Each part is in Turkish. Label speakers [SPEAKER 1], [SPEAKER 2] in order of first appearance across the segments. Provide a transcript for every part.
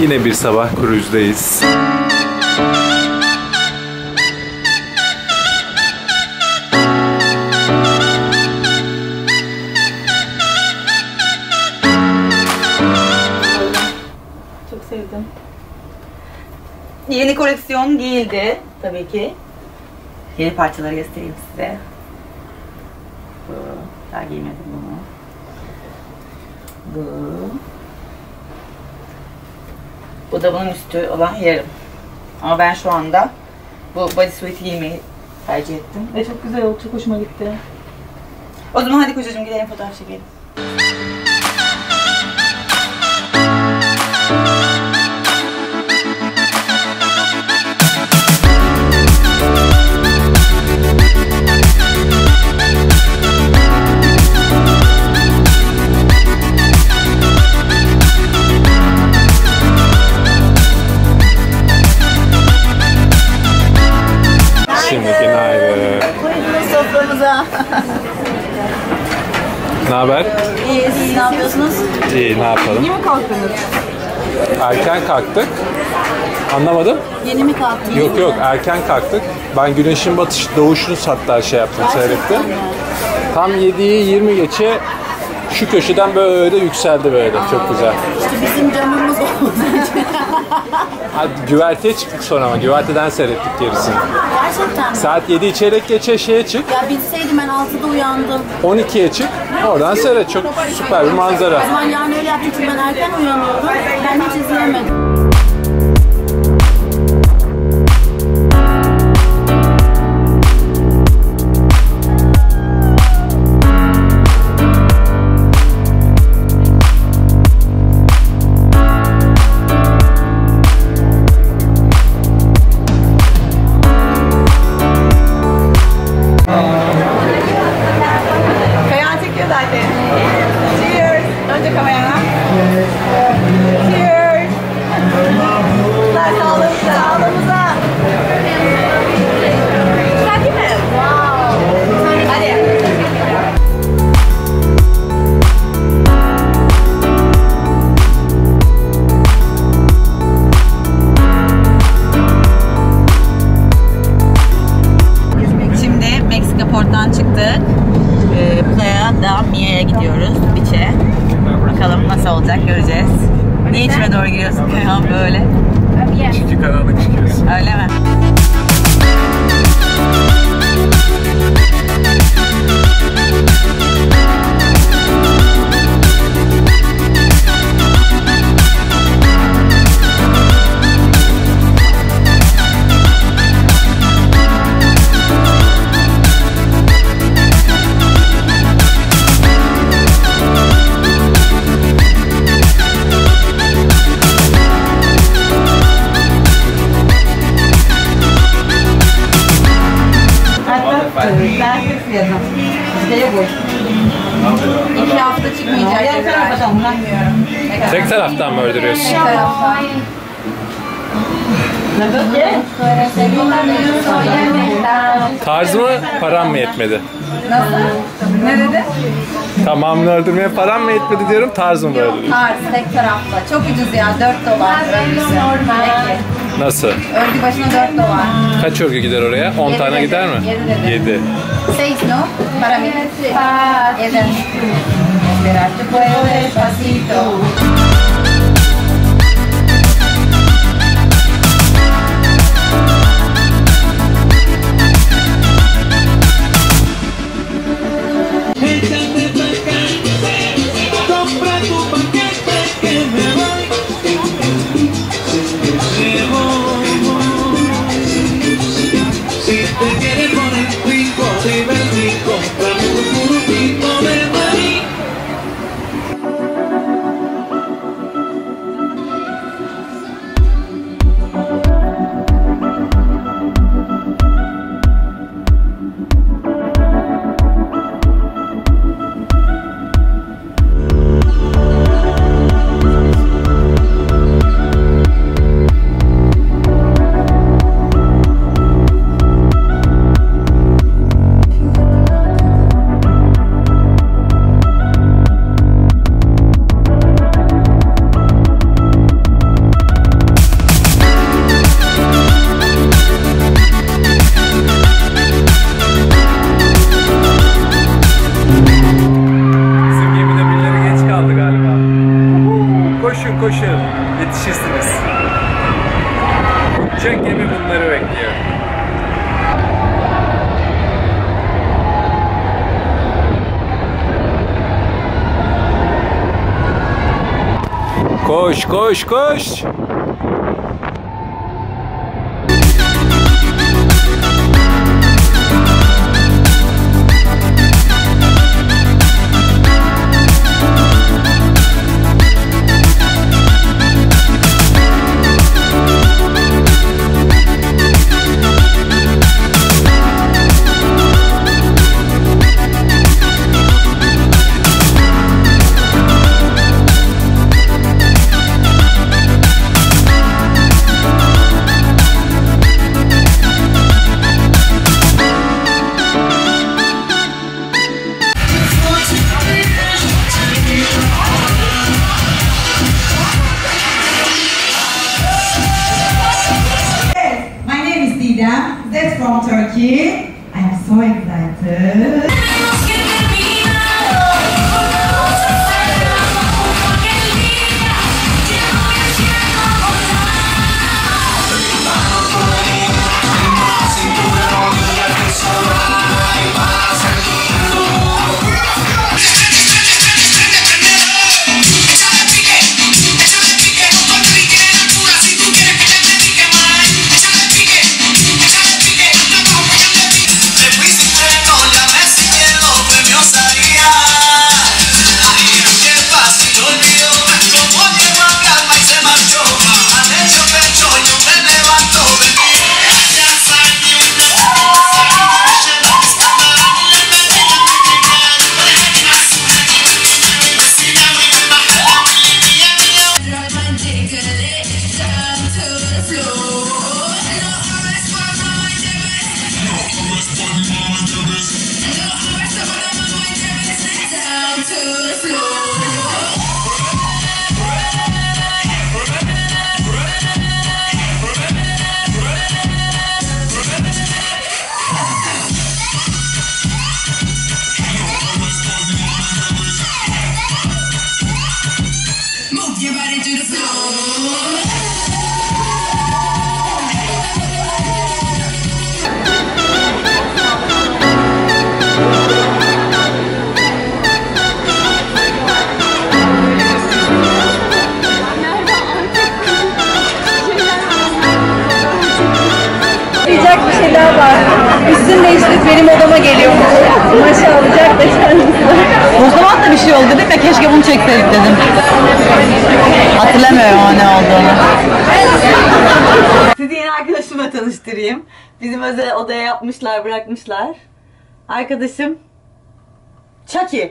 [SPEAKER 1] Yine bir sabah cruise'dayız.
[SPEAKER 2] Çok sevdim. Yeni koleksiyon giyildi tabii ki. Yeni parçaları göstereyim size. Bu. Daha giymedim bunu. Bu. Bu da bunun üstü olan yarım. Ama ben şu anda bu bodysuit'i giymeyi tercih ettim. Ve çok güzel oldu. Çok hoşuma gitti. O zaman hadi kocacığım gidelim fotoğraf çekelim.
[SPEAKER 1] Şimdi günaydın.
[SPEAKER 2] Soframıza.
[SPEAKER 1] Ne haber?
[SPEAKER 2] İyi, siz ne yapıyorsunuz?
[SPEAKER 1] İyi ne yapalım?
[SPEAKER 2] mi kalktınız?
[SPEAKER 1] Erken kalktık. Anlamadım.
[SPEAKER 2] Yeni mi kalktınız?
[SPEAKER 1] Yok yok erken kalktık. Ben güneşin batış doğuşunu hatta şey yaptım seyrettim. Tam 7'yi 20 geçe şu köşeden böyle yükseldi böyle. Çok güzel.
[SPEAKER 2] İşte bizim camımız oldu.
[SPEAKER 1] Hadi güverteye çıktık sonra ama güverteden seyrettik gerisini.
[SPEAKER 2] Gerçekten mi?
[SPEAKER 1] Saat 7 çeyrek geçe şeye çık.
[SPEAKER 2] Ya bilseydim ben 6'da uyandım.
[SPEAKER 1] 12'ye çık. Oradan seyret. Çok süper bir manzara.
[SPEAKER 2] O zaman yani öyle yaptım çünkü ben erken uyanıyordum. Ben hiç izleyemedim. Şimdi Meksika Port'tan çıktık. Ee, Playa da gidiyoruz. Beach'e. Bakalım nasıl olacak göreceğiz. Niye içime doğru giriyorsun Kayan böyle?
[SPEAKER 1] Çünkü karanlık çıkıyorsun.
[SPEAKER 2] Öyle mi?
[SPEAKER 1] Taraftan mı öldürüyorsun? Tarz mı, param mı yetmedi?
[SPEAKER 2] Ne dedi?
[SPEAKER 1] Tamamını öldürmeye param mı yetmedi diyorum, tarz mı böyle?
[SPEAKER 2] Tarz tek tarafta. Çok ucuz ya 4 dolar.
[SPEAKER 1] Nasıl?
[SPEAKER 2] Örgü başına 4 dolar.
[SPEAKER 1] Kaç örgü gider oraya? 10
[SPEAKER 2] Yedi
[SPEAKER 1] tane
[SPEAKER 2] dedi,
[SPEAKER 1] gider mi?
[SPEAKER 2] yedi dedi.
[SPEAKER 1] 7.
[SPEAKER 2] Seis, no? Para mí. Eder. Esperarte puedo despacito.
[SPEAKER 3] moving here. Coach! Turkey. I am so excited.
[SPEAKER 4] Move your body to the floor.
[SPEAKER 5] Şeyler var. Üstünü değiştirip benim odama geliyormuş. Maşa alacak da kendisi.
[SPEAKER 2] O zaman da bir şey oldu değil mi? Keşke bunu çekseydik dedim. Hatırlamıyorum ama ne olduğunu. Sizi yeni arkadaşımla tanıştırayım. Bizim özel odaya yapmışlar, bırakmışlar. Arkadaşım Chucky.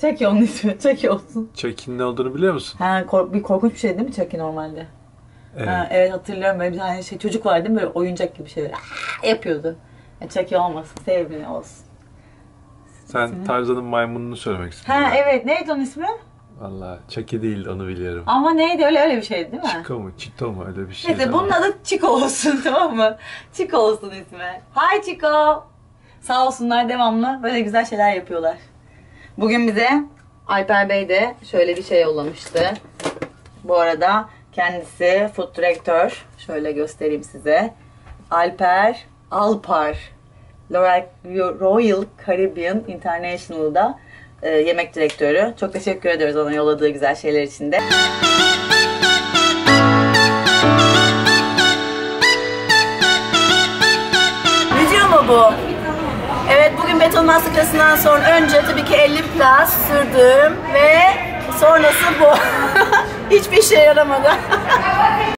[SPEAKER 2] Chucky onun ismi. Chucky olsun.
[SPEAKER 1] Çekin ne olduğunu biliyor musun?
[SPEAKER 2] Ha, kork- bir korkunç bir şey değil mi Chucky normalde?
[SPEAKER 1] Evet.
[SPEAKER 2] Ha, evet hatırlıyorum böyle bir tane şey çocuk var değil mi böyle oyuncak gibi şeyler "Aa!" yapıyordu. Ya Chucky olmasın, sevgili olsun.
[SPEAKER 1] Sen Tarzan'ın maymununu söylemek istedin.
[SPEAKER 2] Ha evet neydi onun ismi?
[SPEAKER 1] Valla Chucky değil onu biliyorum.
[SPEAKER 2] Ama neydi öyle öyle bir şeydi değil mi?
[SPEAKER 1] Chico mu? Chito mu? Öyle bir şey.
[SPEAKER 2] Neyse bunun adı Chico olsun tamam mı? Chico olsun ismi. Hi Chico. Sağ olsunlar devamlı böyle güzel şeyler yapıyorlar. Bugün bize Alper Bey de şöyle bir şey yollamıştı. Bu arada kendisi food director. Şöyle göstereyim size. Alper Alpar. Royal- Caribbean International'da e, yemek direktörü. Çok teşekkür ediyoruz ona yolladığı güzel şeyler için de. Video mu bu? Evet bugün beton maskesinden sonra önce tabii ki 50 plus sürdüm ve sonrası bu. Hiçbir işe yaramadı.